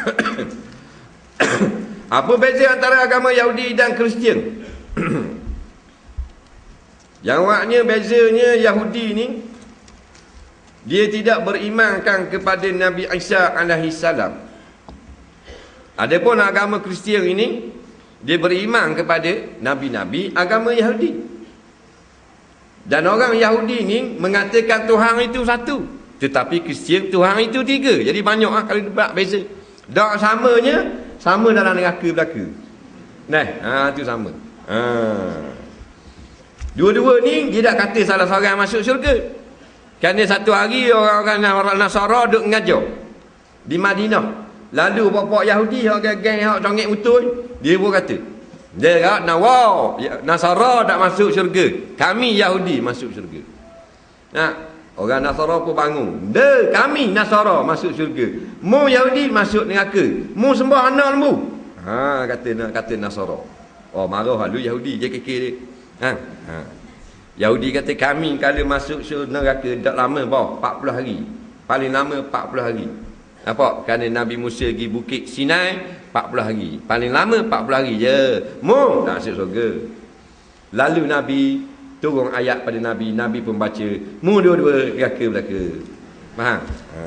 Apa beza antara agama Yahudi dan Kristian? Yang maknya bezanya Yahudi ni dia tidak berimankan kepada Nabi Isa alaihi salam. Adapun agama Kristian ini dia beriman kepada nabi-nabi agama Yahudi. Dan orang Yahudi ni mengatakan Tuhan itu satu. Tetapi Kristian Tuhan itu tiga. Jadi banyak ah kalau debat beza. Dak samanya sama dalam neraka belaka. Nah, ha tu sama. Ha. Dua-dua ni dia tak kata salah seorang masuk syurga. Kerana satu hari orang-orang Nasara duduk mengajar di Madinah. Lalu bapak Yahudi orang geng hak congek mutul, dia pun kata, dia kata, nah, wow, Nasara tak masuk syurga. Kami Yahudi masuk syurga. Nah, orang Nasara pun bangun. De, kami Nasara masuk syurga. Mu Yahudi masuk neraka. Mu sembah anak lembu. Ha, kata nak kata Nasara. Oh, marah lalu Yahudi je kekek dia. Ha, ha. Yahudi kata kami kalau masuk syurga neraka tak lama bawah 40 hari. Paling lama 40 hari. Apa? Kerana Nabi Musa pergi bukit Sinai 40 hari. Paling lama 40 hari je. Mu tak masuk surga. Lalu Nabi turun ayat pada Nabi. Nabi pun baca. Mu dua-dua raka belaka. Faham? Ha.